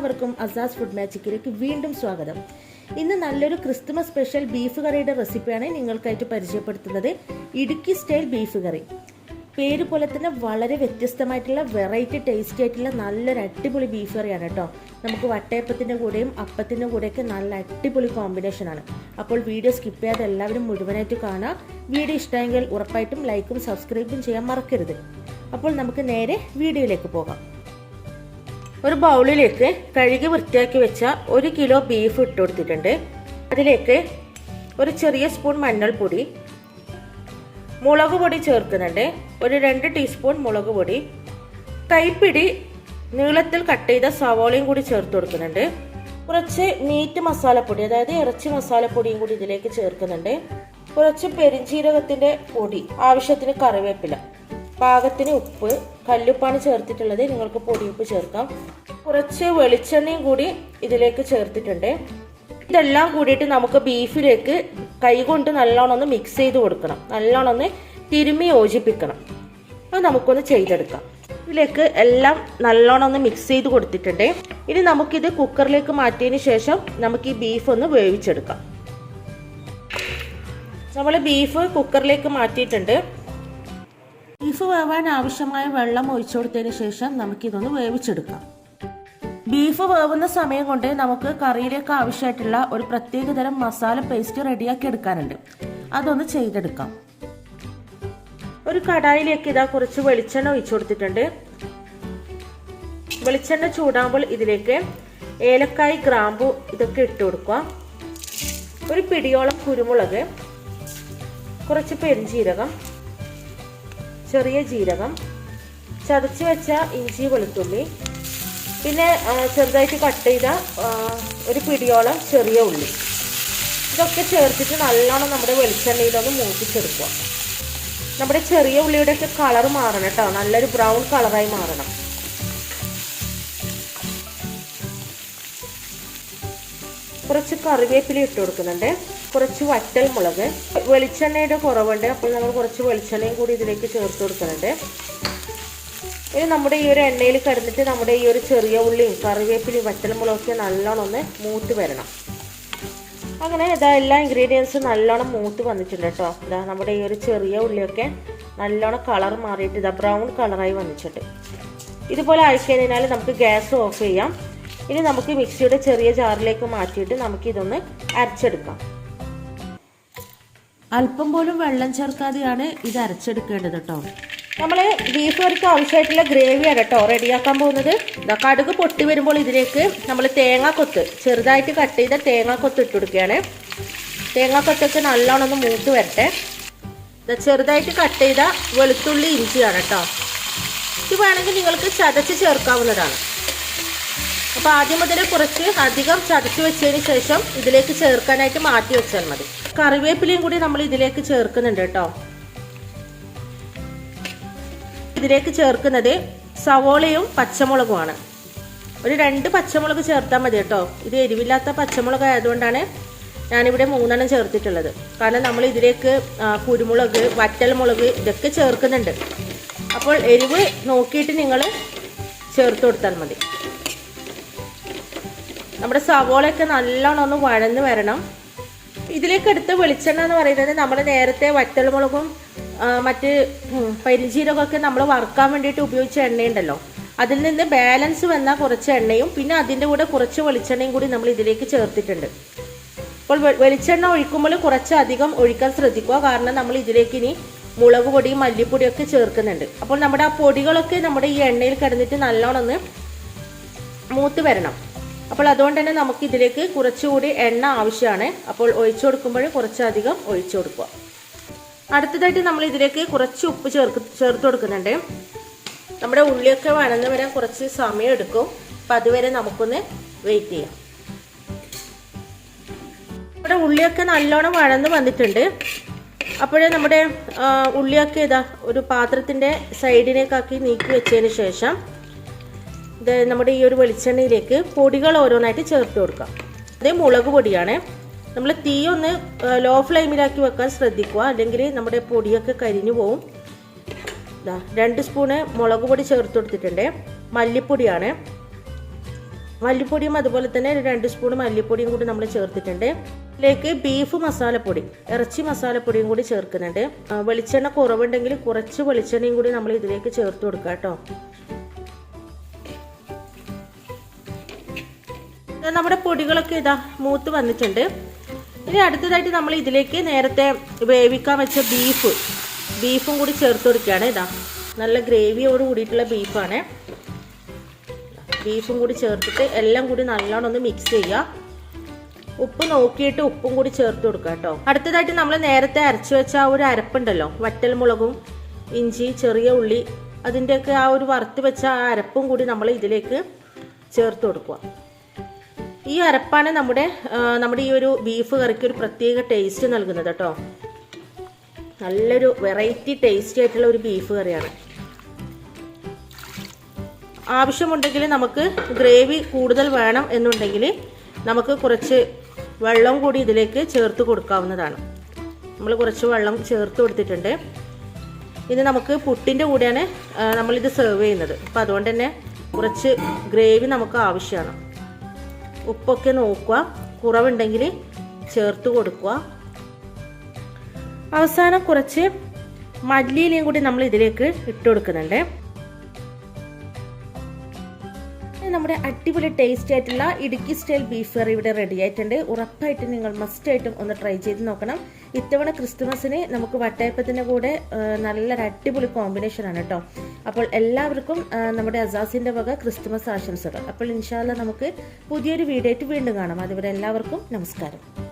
എല്ലാവർക്കും അസാസ് ഫുഡ് മാജിക്കിലേക്ക് വീണ്ടും സ്വാഗതം. ഇന്ന് നല്ലൊരു ക്രിസ്തുമസ് സ്പെഷ്യൽ ബീഫ് കറിയുടെ റെസിപ്പിയാണ് നിങ്ങൾക്കായിട്ട് പരിചയപ്പെടുത്തുന്നത്. ഇടുക്കി സ്റ്റൈൽ ബീഫ് കറി. പേര് പോലെ തന്നെ വളരെ വ്യത്യസ്തമായിട്ടുള്ള വെറൈറ്റി ടേസ്റ്റി ആയിട്ടുള്ള നല്ലൊരു അടിപൊളി ബീഫ് കറിയാണ് കേട്ടോ. നമുക്ക് വട്ടയപ്പത്തിന്റെ കൂടെയും അപ്പത്തിന്റെ കൂടെയൊക്കെ നല്ല അടിപൊളി കോമ്പിനേഷനാണ് അപ്പോൾ വീഡിയോ സ്കിപ്പ് ചെയ്യാതെ എല്ലാവരും മുഴുവനായിട്ട് കാണാം. വീഡിയോ ഇഷ്ടമെങ്കിൽ ഉറപ്പായിട്ടും ലൈക്കും സബ്സ്ക്രൈബും ചെയ്യാൻ മറക്കരുത്. അപ്പോൾ നമുക്ക് നേരെ വീഡിയോയിലേക്ക് പോകാം. ഒരു ബൗളിലേക്ക് കഴുകി വൃത്തിയാക്കി വെച്ച ഒരു കിലോ ബീഫ് ഇട്ട് കൊടുത്തിട്ടുണ്ട്. അതിലേക്ക് ഒരു ചെറിയ സ്പൂൺ മഞ്ഞൾപ്പൊടി മുളക് പൊടി ചേർക്കുന്നുണ്ട്. ഒരു രണ്ട് ടീസ്പൂൺ മുളക് പൊടി. കൈപ്പിടി നീളത്തിൽ കട്ട് ചെയ്ത സവോളയും കൂടി ചേർത്ത് കൊടുക്കുന്നുണ്ട്. കുറച്ച് മീറ്റ് മസാലപ്പൊടി അതായത് ഇറച്ചി മസാലപ്പൊടിയും കൂടി ഇതിലേക്ക് ചേർക്കുന്നുണ്ട്. കുറച്ച് പെരിഞ്ചീരകത്തിന്റെ പൊടി ആവശ്യത്തിന് കറിവേപ്പില. പാകത്തിന് ഉപ്പ് കല്ലുപ്പാണ് ചേർത്തിട്ടുള്ളത്. നിങ്ങൾക്ക് പൊടിയുപ്പ് ചേർക്കാം. കുറച്ച് വെളിച്ചെണ്ണയും കൂടി ഇതിലേക്ക് ചേർത്തിട്ടുണ്ട്. ഇതെല്ലാം കൂടിയിട്ട് നമുക്ക് ബീഫിലേക്ക് കൈകൊണ്ട് നല്ലോണം ഒന്ന് മിക്സ് ചെയ്ത് കൊടുക്കണം. നല്ലോണം ഒന്ന് തിരുമ്മി യോജിപ്പിക്കണം. അത് നമുക്കൊന്ന് ചെയ്തെടുക്കാം. ഇതിലേക്ക് എല്ലാം നല്ലോണം ഒന്ന് മിക്സ് ചെയ്ത് കൊടുത്തിട്ടുണ്ട്. ഇനി നമുക്കിത് കുക്കറിലേക്ക് മാറ്റിയതിന് ശേഷം നമുക്ക് ഈ ബീഫ് ഒന്ന് വേവിച്ചെടുക്കാം. നമ്മൾ ബീഫ് കുക്കറിലേക്ക് മാറ്റിയിട്ടുണ്ട്. ബീഫ് വേവാൻ ആവശ്യമായ വെള്ളം ഒഴിച്ചു കൊടുത്തതിന് ശേഷം നമുക്കിതൊന്ന് വേവിച്ചെടുക്കാം. ബീഫ് വേവുന്ന സമയം കൊണ്ട് നമുക്ക് കറിയിലേക്ക് ആവശ്യമായിട്ടുള്ള ഒരു പ്രത്യേക തരം മസാല പേസ്റ്റ് റെഡിയാക്കി എടുക്കാനുണ്ട്. അതൊന്ന് ചെയ്തെടുക്കാം. ഒരു കടായിലേക്ക് ഇതാ കുറച്ച് വെളിച്ചെണ്ണ ഒഴിച്ചു കൊടുത്തിട്ടുണ്ട്. വെളിച്ചെണ്ണ ചൂടാകുമ്പോൾ ഇതിലേക്ക് ഏലക്കായ് ഗ്രാമ്പു ഇതൊക്കെ ഇട്ട് കൊടുക്കുക. ഒരു പിടിയോളം കുരുമുളക് കുറച്ച് പെരുംജീരകം ചെറിയ ജീരകം ചതച്ച് വെച്ച ഇഞ്ചി വെളുത്തുള്ളി പിന്നെ ചെറുതായിട്ട് കട്ട് ചെയ്ത ഒരു പിടിയോളം ചെറിയ ഉള്ളി. ഇതൊക്കെ ചേർത്തിട്ട് നല്ലോണം നമ്മുടെ വെളിച്ചെണ്ണയിലൊന്ന് മൂപ്പിച്ചെടുക്കുക. നമ്മുടെ ചെറിയ ഉള്ളിയുടെ ഒക്കെ കളർ മാറണം കേട്ടോ. നല്ലൊരു ബ്രൗൺ കളറായി മാറണം. കുറച്ച് കറിവേപ്പില ഇട്ട് കൊടുക്കുന്നുണ്ട്. കുറച്ച് വറ്റൽ മുളക് വെളിച്ചെണ്ണയുടെ കുറവുണ്ട്. അപ്പോൾ നമ്മൾ കുറച്ച് വെളിച്ചെണ്ണയും കൂടി ഇതിലേക്ക് ചേർത്ത് കൊടുക്കുന്നുണ്ട്. ഇനി നമ്മുടെ ഈ ഒരു എണ്ണയിൽ കിടന്നിട്ട് നമ്മുടെ ഈ ഒരു ചെറിയ ഉള്ളിയും കറിവേപ്പിലയും വറ്റൽമുളകൊക്കെ നല്ലോണം ഒന്ന് മൂത്ത് വരണം. അങ്ങനെ ഇതാ എല്ലാ ഇൻഗ്രീഡിയൻസും നല്ലോണം മൂത്ത് വന്നിട്ടുണ്ട് കേട്ടോ. ഇതാ നമ്മുടെ ഈ ഒരു ചെറിയ ഉള്ളിയൊക്കെ നല്ലോണം കളർ മാറിയിട്ട് ഇതാ ബ്രൗൺ കളറായി വന്നിട്ടുണ്ട്. ഇതുപോലെ ആയിക്കഴിഞ്ഞാൽ നമുക്ക് ഗ്യാസ് ഓഫ് ചെയ്യാം. ഇനി നമുക്ക് മിക്സിയുടെ ചെറിയ ജാറിലേക്ക് മാറ്റിയിട്ട് നമുക്കിതൊന്ന് അരച്ചെടുക്കാം. അല്പം പോലും വെള്ളം ചേർക്കാതെയാണ് ഇത് അരച്ചെടുക്കേണ്ടത് കേട്ടോ. നമ്മൾ ബീഫ് കറിക്ക് ആവശ്യമായിട്ടുള്ള ഗ്രേവിയാണ് കേട്ടോ റെഡിയാക്കാൻ പോകുന്നത്. കടുക് പൊട്ടി വരുമ്പോൾ ഇതിലേക്ക് നമ്മൾ തേങ്ങാക്കൊത്ത് ചെറുതായിട്ട് കട്ട് ചെയ്ത തേങ്ങാക്കൊത്ത് ഇട്ട് കൊടുക്കുകയാണ്. തേങ്ങാക്കൊത്തൊക്കെ നല്ലോണം ഒന്ന് മൂത്ത് വരട്ടെ. ചെറുതായിട്ട് കട്ട് ചെയ്ത വെളുത്തുള്ളി ഇഞ്ചിയാണ് കേട്ടോ. ഇത് വേണമെങ്കിൽ നിങ്ങൾക്ക് ചതച്ച് ചേർക്കാവുന്നതാണ്. അപ്പോൾ ആദ്യം മുതൽ കുറച്ച് അധികം ചതച്ച് വെച്ചതിന് ശേഷം ഇതിലേക്ക് ചേർക്കാനായിട്ട് മാറ്റി വെച്ചാൽ മതി. കറിവേപ്പിലയും കൂടി നമ്മൾ ഇതിലേക്ക് ചേർക്കുന്നുണ്ട് കേട്ടോ. ഇതിലേക്ക് ചേർക്കുന്നത് സവോളയും പച്ചമുളകുമാണ്. ഒരു രണ്ട് പച്ചമുളക് ചേർത്താൽ മതി കേട്ടോ. ഇത് എരിവില്ലാത്ത പച്ചമുളക് ആയതുകൊണ്ടാണ് ഞാനിവിടെ മൂന്നെണ്ണം ചേർത്തിട്ടുള്ളത്. കാരണം നമ്മൾ ഇതിലേക്ക് കുരുമുളക് വറ്റൽമുളക് ഇതൊക്കെ ചേർക്കുന്നുണ്ട്. അപ്പോൾ എരിവ് നോക്കിയിട്ട് നിങ്ങൾ ചേർത്ത് കൊടുത്താൽ മതി. നമ്മുടെ സവോളയൊക്കെ നല്ലോണം ഒന്ന് വഴന്ന് വരണം. ഇതിലേക്ക് എടുത്ത വെളിച്ചെണ്ണ എന്ന് പറയുന്നത് നമ്മൾ നേരത്തെ വറ്റൽമുളകും മറ്റ് പരിചീരകമൊക്കെ നമ്മൾ വറുക്കാൻ വേണ്ടിയിട്ട് ഉപയോഗിച്ച എണ്ണയുണ്ടല്ലോ. അതിൽ നിന്ന് ബാലൻസ് വന്ന കുറച്ച് എണ്ണയും പിന്നെ അതിന്റെ കൂടെ കുറച്ച് വെളിച്ചെണ്ണയും കൂടി നമ്മൾ ഇതിലേക്ക് ചേർത്തിട്ടുണ്ട്. അപ്പോൾ വെളിച്ചെണ്ണ ഒഴിക്കുമ്പോൾ കുറച്ചധികം ഒഴിക്കാൻ ശ്രദ്ധിക്കുക. കാരണം നമ്മൾ ഇതിലേക്ക് ഇനി മുളക് പൊടിയും മല്ലിപ്പൊടിയൊക്കെ ചേർക്കുന്നുണ്ട്. അപ്പോൾ നമ്മുടെ ആ പൊടികളൊക്കെ നമ്മുടെ ഈ എണ്ണയിൽ കിടന്നിട്ട് നല്ലോണം ഒന്ന് മൂത്ത് വരണം. അപ്പോൾ അതുകൊണ്ട് തന്നെ നമുക്ക് ഇതിലേക്ക് കുറച്ചുകൂടി എണ്ണ ആവശ്യമാണ്. അപ്പോൾ ഒഴിച്ചു കൊടുക്കുമ്പോൾ കുറച്ചധികം ഒഴിച്ചു കൊടുക്കുക. അടുത്തതായിട്ട് നമ്മൾ ഇതിലേക്ക് കുറച്ച് ഉപ്പ് ചേർക്ക് ചേർത്ത് കൊടുക്കുന്നുണ്ട്. നമ്മുടെ ഉള്ളിയൊക്കെ വഴന്ന് വരാൻ കുറച്ച് സമയം എടുക്കും. അപ്പം അതുവരെ നമുക്കൊന്ന് വെയിറ്റ് ചെയ്യാം. നമ്മുടെ ഉള്ളിയൊക്കെ നല്ലോണം വഴന്ന് വന്നിട്ടുണ്ട്. അപ്പോഴേ നമ്മുടെ ഉള്ളിയൊക്കെ ഇതാ ഒരു പാത്രത്തിന്റെ സൈഡിനേക്കാക്കി നീക്കി വെച്ചതിന് ശേഷം നമ്മുടെ ഈ ഒരു വെളിച്ചെണ്ണയിലേക്ക് പൊടികൾ ഓരോന്നായിട്ട് ചേർത്ത് കൊടുക്കാം. അതേ മുളക് പൊടിയാണ്. നമ്മൾ തീ ഒന്ന് ലോ ഫ്ലെയിമിലാക്കി വെക്കാൻ ശ്രദ്ധിക്കുക. അല്ലെങ്കിൽ നമ്മുടെ പൊടിയൊക്കെ കരിഞ്ഞു പോവും. ഇതാ രണ്ട് സ്പൂണ് മുളക് പൊടി ചേർത്ത് കൊടുത്തിട്ടുണ്ട്. മല്ലിപ്പൊടിയാണ്. മല്ലിപ്പൊടിയും അതുപോലെ തന്നെ രണ്ട് സ്പൂൺ മല്ലിപ്പൊടിയും കൂടി നമ്മൾ ചേർത്തിട്ടുണ്ട്. ഇതിലേക്ക് ബീഫ് മസാലപ്പൊടി ഇറച്ചി മസാലപ്പൊടിയും കൂടി ചേർക്കുന്നുണ്ട്. വെളിച്ചെണ്ണ കുറവുണ്ടെങ്കിൽ കുറച്ച് വെളിച്ചെണ്ണയും കൂടി നമ്മൾ ഇതിലേക്ക് ചേർത്ത് കൊടുക്കുക കേട്ടോ നമ്മുടെ പൊടികളൊക്കെ ഇതാ മൂത്ത് വന്നിട്ടുണ്ട്. ഇനി അടുത്തതായിട്ട് നമ്മൾ ഇതിലേക്ക് നേരത്തെ വേവിക്കാൻ വെച്ച ബീഫ് ബീഫും കൂടി ചേർത്ത് കൊടുക്കുകയാണ്. ഇതാ നല്ല ഗ്രേവിയോട് കൂടിയിട്ടുള്ള ബീഫാണ് ബീഫും കൂടി ചേർത്തിട്ട് എല്ലാം കൂടി നല്ലോണം ഒന്ന് മിക്സ് ചെയ്യുക. ഉപ്പ് നോക്കിയിട്ട് ഉപ്പും കൂടി ചേർത്ത് കൊടുക്കുക കേട്ടോ. അടുത്തതായിട്ട് നമ്മൾ നേരത്തെ അരച്ചു വെച്ച ആ ഒരു അരപ്പുണ്ടല്ലോ വറ്റൽ മുളകും ഇഞ്ചി ചെറിയ ഉള്ളി അതിന്റെയൊക്കെ ആ ഒരു വറുത്ത് വെച്ച ആ അരപ്പും കൂടി നമ്മൾ ഇതിലേക്ക് ചേർത്ത് കൊടുക്കുക. ഈ അരപ്പാണ് നമ്മുടെ നമ്മുടെ ഈ ഒരു ബീഫ് കറിക്ക് ഒരു പ്രത്യേക ടേസ്റ്റ് നൽകുന്നത് കേട്ടോ. നല്ലൊരു വെറൈറ്റി ടേസ്റ്റി ആയിട്ടുള്ള ഒരു ബീഫ് കറിയാണ്. ആവശ്യമുണ്ടെങ്കിൽ നമുക്ക് ഗ്രേവി കൂടുതൽ വേണം എന്നുണ്ടെങ്കിൽ നമുക്ക് കുറച്ച് വെള്ളം കൂടി ഇതിലേക്ക് ചേർത്ത് കൊടുക്കാവുന്നതാണ്. നമ്മൾ കുറച്ച് വെള്ളം ചേർത്ത് കൊടുത്തിട്ടുണ്ട്. ഇത് നമുക്ക് പുട്ടിന്റെ കൂടെയാണ് നമ്മളിത് സെർവ് ചെയ്യുന്നത്. അപ്പോൾ അതുകൊണ്ട് തന്നെ കുറച്ച് ഗ്രേവി നമുക്ക് ആവശ്യമാണ്. ഉപ്പൊക്കെ നോക്കുക. കുറവുണ്ടെങ്കിൽ ചേർത്ത് കൊടുക്കുക. അവസാനം കുറച്ച് മല്ലിയിലയും കൂടി നമ്മൾ ഇതിലേക്ക് ഇട്ട് കൊടുക്കുന്നുണ്ട്. നമ്മുടെ അടിപൊളി ടേസ്റ്റ് ആയിട്ടുള്ള ഇടുക്കി സ്റ്റൈൽ ബീഫ് കറി ഇവിടെ റെഡി ആയിട്ടുണ്ട്. ഉറപ്പായിട്ടും നിങ്ങൾ മസ്റ്റ് ആയിട്ടും ഒന്ന് ട്രൈ ചെയ്ത് നോക്കണം. ഇത്തവണ ക്രിസ്തുമസിന് നമുക്ക് വട്ടയപ്പത്തിന്റെ കൂടെ നല്ലൊരു അടിപൊളി കോമ്പിനേഷൻ ആണ് കേട്ടോ അപ്പോൾ എല്ലാവർക്കും നമ്മുടെ അസാസിന്റെ വക ക്രിസ്തുമസ് ആശംസകൾ. അപ്പോൾ ഇൻഷാല്ല നമുക്ക് പുതിയൊരു വീഡിയോ ആയിട്ട് വീണ്ടും കാണാം. അതുവരെ എല്ലാവർക്കും നമസ്കാരം.